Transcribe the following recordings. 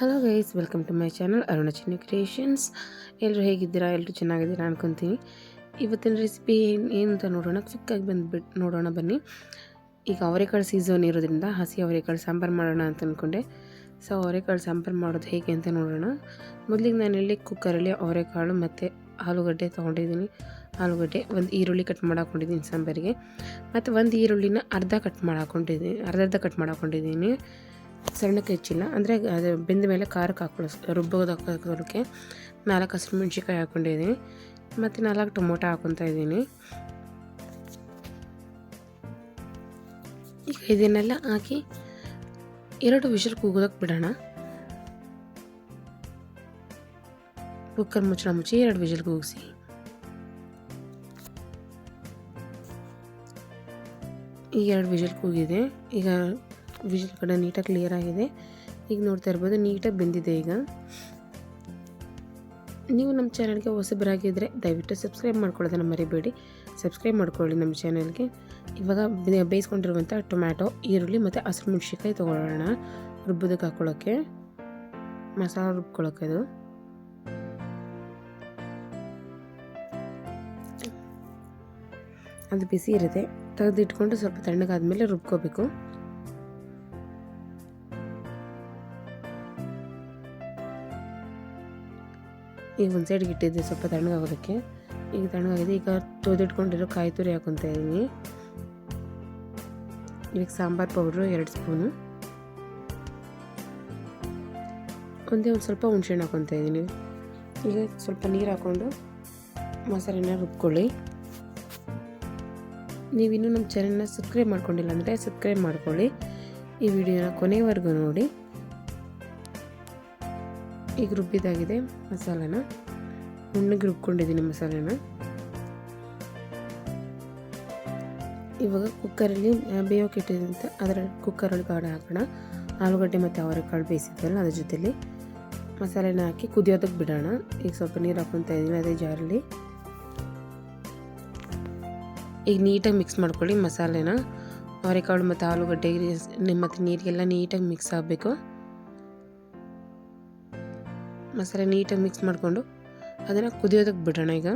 Hello guys welcome to my channel Aruna creations ಎಲ್ಲರೂ ಹೇಗಿದ್ದೀರಾ? ಎಲ್ಲರೂ ಚೆನ್ನಾಗಿದ್ದೀರಾ ಅನ್ಕೊತೀನಿ. ಇವತ್ತಿನ ರೆಸಿಪಿ ಏನು ಏನು ಅಂತ ನೋಡೋಣ. ಕ್ವಿಕ್ಕಾಗಿ ಬಂದುಬಿಟ್ಟು ನೋಡೋಣ ಬನ್ನಿ. ಈಗ ಅವರೆಕಾಳು ಸೀಸನ್ ಇರೋದ್ರಿಂದ ಹಸಿ ಅವರೆಕಾಳು ಸಾಂಬಾರು ಮಾಡೋಣ ಅಂತ ಅಂದ್ಕೊಂಡೆ ಸೊ ಅವರೆಕಾಳು ಸಾಂಬಾರು ಮಾಡೋದು ಹೇಗೆ ಅಂತ ನೋಡೋಣ. ಮೊದಲಿಗೆ ನಾನು ಇಲ್ಲಿ ಕುಕ್ಕರಲ್ಲಿ ಅವರೆಕಾಳು ಮತ್ತು ಆಲೂಗಡ್ಡೆ ತೊಗೊಂಡಿದ್ದೀನಿ. ಆಲೂಗಡ್ಡೆ ಒಂದು ಈರುಳ್ಳಿ ಕಟ್ ಮಾಡಾಕೊಂಡಿದ್ದೀನಿ ಸಾಂಬಾರಿಗೆ. ಮತ್ತು ಒಂದು ಈರುಳ್ಳಿನ ಅರ್ಧ ಕಟ್ ಮಾಡಾಕೊಂಡಿದ್ದೀನಿ ಅರ್ಧ ಅರ್ಧ ಕಟ್ ಮಾಡಾಕೊಂಡಿದ್ದೀನಿ. ಸಣ್ಣಕ್ಕೆ ಹೆಚ್ಚಿಲ್ಲ ಅಂದರೆ ಅದು ಬೆಂದ ಮೇಲೆ ಖಾರಕ್ಕೆ ಹಾಕೊಳ್ಳೋ ರುಬ್ಬೋದು ಹಾಕೋದಕ್ಕೆ ನಾಲ್ಕು ಹಸಿರು ಮೆಣಸಿಕಾಯಿ ಹಾಕ್ಕೊಂಡಿದ್ದೀನಿ ಮತ್ತು ನಾಲ್ಕು ಟೊಮೊಟೊ ಹಾಕೊತಾ ಇದ್ದೀನಿ. ಈಗ ಇದನ್ನೆಲ್ಲ ಹಾಕಿ ಎರಡು ವಿಷಲ್ ಕೂಗೋದಕ್ಕೆ ಬಿಡೋಣ. ಕುಕ್ಕರ್ ಮುಚ್ಚಳ ಮುಚ್ಚಿ ಎರಡು ವಿಷಲ್ ಕೂಗಿಸಿ ಈಗ ಎರಡು ವಿಷಲ್ ಕೂಗಿದೆ ಈಗ ವಿಷಲ್ ಕಡೆ ನೀಟಾಗಿ ಕ್ಲಿಯರ್ ಆಗಿದೆ. ಈಗ ನೋಡ್ತಾ ಇರ್ಬೋದು, ನೀಟಾಗಿ ಬೆಂದಿದೆ ಈಗ. ನೀವು ನಮ್ಮ ಚಾನಲ್ಗೆ ಹೊಸಬರಾಗಿದ್ದರೆ ದಯವಿಟ್ಟು ಸಬ್ಸ್ಕ್ರೈಬ್ ಮಾಡ್ಕೊಳ್ಳೋದನ್ನು ಮರಿಬೇಡಿ. ಸಬ್ಸ್ಕ್ರೈಬ್ ಮಾಡ್ಕೊಳ್ಳಿ ನಮ್ಮ ಚಾನಲ್ಗೆ. ಇವಾಗ ಬೇಯಿಸ್ಕೊಂಡಿರುವಂಥ ಟೊಮ್ಯಾಟೊ, ಈರುಳ್ಳಿ ಮತ್ತು ಹಸಿರು ಮೆಣಸಿಕಾಯಿ ತೊಗೊಳ್ಳೋಣ. ರುಬ್ಬೋದಕ್ಕೆ ಹಾಕ್ಕೊಳ್ಳೋಕ್ಕೆ ಮಸಾಲ ರುಬ್ಕೊಳ್ಳೋಕೆ ಅದು. ಅದು ಬಿಸಿ ಇರುತ್ತೆ. ತೆಗೆದಿಟ್ಕೊಂಡು ಸ್ವಲ್ಪ ತಣ್ಣಗಾದ್ಮೇಲೆ ರುಬ್ಕೋಬೇಕು. ಈಗ ಒಂದು ಸೈಡ್ಗೆ ಇಟ್ಟಿದ್ದೆ, ಸ್ವಲ್ಪ ತಣ್ಣಗಾಗೋದಕ್ಕೆ. ಈಗ ತಣ್ಣಗಾಗಿದೆ. ಈಗ ತೊದಿಟ್ಕೊಂಡಿರೋ ಕಾಯಿ ತುರಿ ಹಾಕೊತ ಇದ್ದೀನಿ. ಈಗ ಸಾಂಬಾರು ಪೌಡ್ರು, ಎರಡು ಸ್ಪೂನು. ಒಂದೇ ಒಂದು ಸ್ವಲ್ಪ ಹುಣ್ಸೆಹಣ್ಣು ಹಾಕೊತ ಇದ್ದೀನಿ. ಈಗ ಸ್ವಲ್ಪ ನೀರು ಹಾಕ್ಕೊಂಡು ಮಸಾಲೆನ ರುಬ್ಕೊಳ್ಳಿ. ನೀವಿನ್ನೂ ನಮ್ಮ ಚಾನಲ್ನ ಸಬ್ಸ್ಕ್ರೈಬ್ ಮಾಡ್ಕೊಂಡಿಲ್ಲ ಅಂದರೆ ಸಬ್ಸ್ಕ್ರೈಬ್ ಮಾಡ್ಕೊಳ್ಳಿ. ಈ ವಿಡಿಯೋನ ಕೊನೆವರೆಗೂ ನೋಡಿ. ಈಗ ರುಬ್ಬಿದಾಗಿದೆ ಮಸಾಲೆನ. ನುಣ್ಣಗೆ ರುಬ್ಕೊಂಡಿದ್ದೀನಿ ಮಸಾಲೆನ. ಇವಾಗ ಕುಕ್ಕರಲ್ಲಿ ಬೇಯೋಕೆ ಇಟ್ಟಿದ್ದಂತೆ ಅದರ ಕುಕ್ಕರಲ್ಲಿ ಕಾಳು ಹಾಕೋಣ. ಆಲೂಗಡ್ಡೆ ಮತ್ತು ಅವರೆಕಾಳು ಬೇಯಿಸಿದ್ವಲ್ಲ ಅದ್ರ ಜೊತೆಲಿ. ಮಸಾಲೆನ ಹಾಕಿ ಕುದಿಯೋದಕ್ಕೆ ಬಿಡೋಣ. ಈಗ ಸ್ವಲ್ಪ ನೀರು ಹಾಕೊತಾ ಇದ್ದೀನಿ ಅದೇ ಜಾರಲ್ಲಿ. ಈಗ ನೀಟಾಗಿ ಮಿಕ್ಸ್ ಮಾಡ್ಕೊಳ್ಳಿ ಮಸಾಲೆನ. ಅವರೆಕಾಳು ಮತ್ತು ಆಲೂಗಡ್ಡೆ ಮತ್ತು ನೀರಿಗೆಲ್ಲ ನೀಟಾಗಿ ಮಿಕ್ಸ್ ಆಗಬೇಕು. ಮಸಾಲೆ ನೀಟಾಗಿ ಮಿಕ್ಸ್ ಮಾಡಿಕೊಂಡು ಅದನ್ನು ಕುದಿಯೋದಕ್ಕೆ ಬಿಡೋಣ ಈಗ.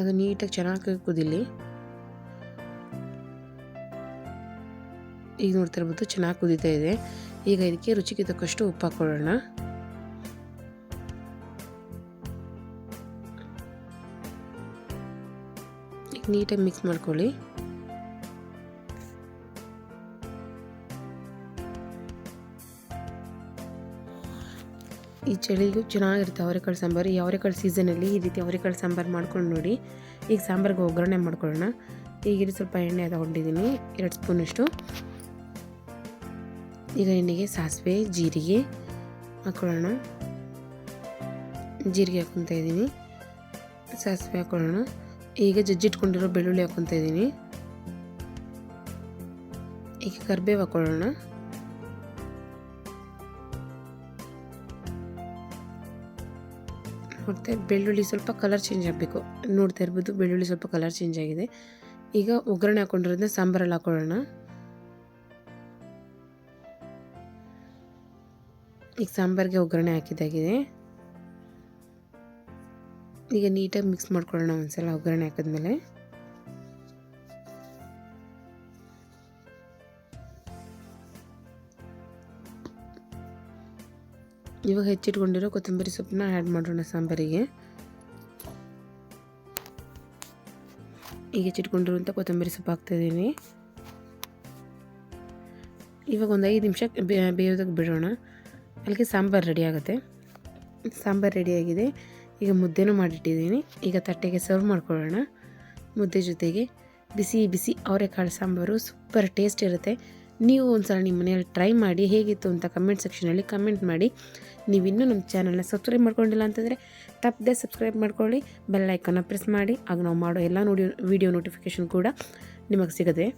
ಅದು ನೀಟಾಗಿ ಚೆನ್ನಾಗಿ ಕುದಿಲಿ. ಈಗ ನೋಡ್ತಿರ್ಬೋದು ಚೆನ್ನಾಗಿ ಕುದೀತಾ ಇದೆ. ಈಗ ಇದಕ್ಕೆ ರುಚಿಗೆ ತಕ್ಕಷ್ಟು ಉಪ್ಪು ಹಾಕೊಳ್ಳೋಣ. ನೀಟಾಗಿ ಮಿಕ್ಸ್ ಮಾಡ್ಕೊಳ್ಳಿ. ಈ ಚಳಿಗೂ ಚೆನ್ನಾಗಿರುತ್ತೆ ಅವರೆಕಾಳು ಸಾಂಬಾರು. ಈ ಅವರೆಕಾಳು ಸೀಸನಲ್ಲಿ ಈ ರೀತಿ ಅವರೆಕಾಳು ಸಾಂಬಾರು ಮಾಡ್ಕೊಂಡು ನೋಡಿ. ಈಗ ಸಾಂಬಾರಿಗೆ ಒಗ್ಗರಣೆ ಮಾಡ್ಕೊಳ್ಳೋಣ. ಈಗ ಸ್ವಲ್ಪ ಎಣ್ಣೆ ತಗೊಂಡಿದ್ದೀನಿ. ಎರಡು ಸ್ಪೂನಷ್ಟು. ಈಗ ಎಣ್ಣೆಗೆ ಸಾಸಿವೆ, ಜೀರಿಗೆ ಹಾಕ್ಕೊಳ್ಳೋಣ ಜೀರಿಗೆ ಹಾಕ್ಕೊತಾ ಇದ್ದೀನಿ. ಸಾಸಿವೆ ಹಾಕ್ಕೊಳ್ಳೋಣ ಈಗ ಜಜ್ಜಿಟ್ಕೊಂಡಿರೋ ಬೆಳ್ಳುಳ್ಳಿ ಹಾಕ್ಕೊತಾ ಇದ್ದೀನಿ. ಈಗ ಕರಿಬೇವು ಹಾಕ್ಕೊಳ್ಳೋಣ ಮತ್ತು ಬೆಳ್ಳುಳ್ಳಿ ಸ್ವಲ್ಪ ಕಲರ್ ಚೇಂಜ್ ಆಗಬೇಕು. ನೋಡ್ತಾ ಇರ್ಬೋದು, ಬೆಳ್ಳುಳ್ಳಿ ಸ್ವಲ್ಪ ಕಲರ್ ಚೇಂಜ್ ಆಗಿದೆ. ಈಗ ಒಗ್ಗರಣೆ ಹಾಕೊಂಡಿರೋದನ್ನ ಸಾಂಬಾರಲ್ಲಿ ಹಾಕೊಳ್ಳೋಣ. ಈಗ ಸಾಂಬಾರಿಗೆ ಒಗ್ಗರಣೆ ಹಾಕಿದ್ದಾಗಿದೆ. ಈಗ ನೀಟಾಗಿ ಮಿಕ್ಸ್ ಮಾಡ್ಕೊಳ್ಳೋಣ ಒಂದ್ಸಲ ಒಗ್ಗರಣೆ ಹಾಕಿದ್ಮೇಲೆ. ಇವಾಗ ಹೆಚ್ಚಿಟ್ಕೊಂಡಿರೋ ಕೊತ್ತಂಬರಿ ಸೊಪ್ಪನ್ನ ಆ್ಯಡ್ ಮಾಡೋಣ ಸಾಂಬಾರಿಗೆ. ಈಗ ಹೆಚ್ಚಿಟ್ಕೊಂಡಿರುವಂಥ ಕೊತ್ತಂಬರಿ ಸೊಪ್ಪು ಹಾಕ್ತಾಯಿದ್ದೀನಿ ಇವಾಗ ಒಂದು ಐದು ನಿಮಿಷ ಬೇಯೋದಕ್ಕೆ ಬಿಡೋಣ. ಅಲ್ಲಿಗೆ ಸಾಂಬಾರು ರೆಡಿ ಆಗುತ್ತೆ. ಸಾಂಬಾರು ರೆಡಿಯಾಗಿದೆ ಈಗ ಮುದ್ದೆನೂ ಮಾಡಿಟ್ಟಿದ್ದೀನಿ. ಈಗ ತಟ್ಟೆಗೆ ಸರ್ವ್ ಮಾಡ್ಕೊಳ್ಳೋಣ. ಮುದ್ದೆ ಜೊತೆಗೆ ಬಿಸಿ ಬಿಸಿ ಅವರೆಕಾಳು ಸಾಂಬಾರು ಸೂಪರ್ ಟೇಸ್ಟ್ ಇರುತ್ತೆ. ನೀವು ಒಂದು ಸಲ ನಿಮ್ಮ ಮನೆಯಲ್ಲಿ ಟ್ರೈ ಮಾಡಿ ಹೇಗಿತ್ತು ಅಂತ ಕಮೆಂಟ್ ಸೆಕ್ಷನಲ್ಲಿ ಕಮೆಂಟ್ ಮಾಡಿ. ನೀವಿನ್ನೂ ನಮ್ಮ ಚಾನಲ್ನ ಸಬ್ಸ್ಕ್ರೈಬ್ ಮಾಡ್ಕೊಂಡಿಲ್ಲ ಅಂತಂದರೆ ತಪ್ಪದೆ ಸಬ್ಸ್ಕ್ರೈಬ್ ಮಾಡ್ಕೊಳ್ಳಿ ಬೆಲ್ ಐಕನ್ನ ಪ್ರೆಸ್ ಮಾಡಿ ಆಗ ನಾವು ಮಾಡೋ ಎಲ್ಲ ನೋಡಿ ವಿಡಿಯೋ ನೋಟಿಫಿಕೇಷನ್ ಕೂಡ ನಿಮಗೆ ಸಿಗದೆ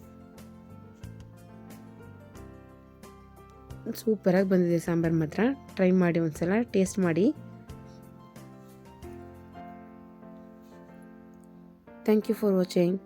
ಸೂಪರಾಗಿ ಬಂದಿದೆ ಸಾಂಬಾರು ಮಾತ್ರ. ಟ್ರೈ ಮಾಡಿ ಒಂದು ಸಲ ಟೇಸ್ಟ್ ಮಾಡಿ. Thank you for watching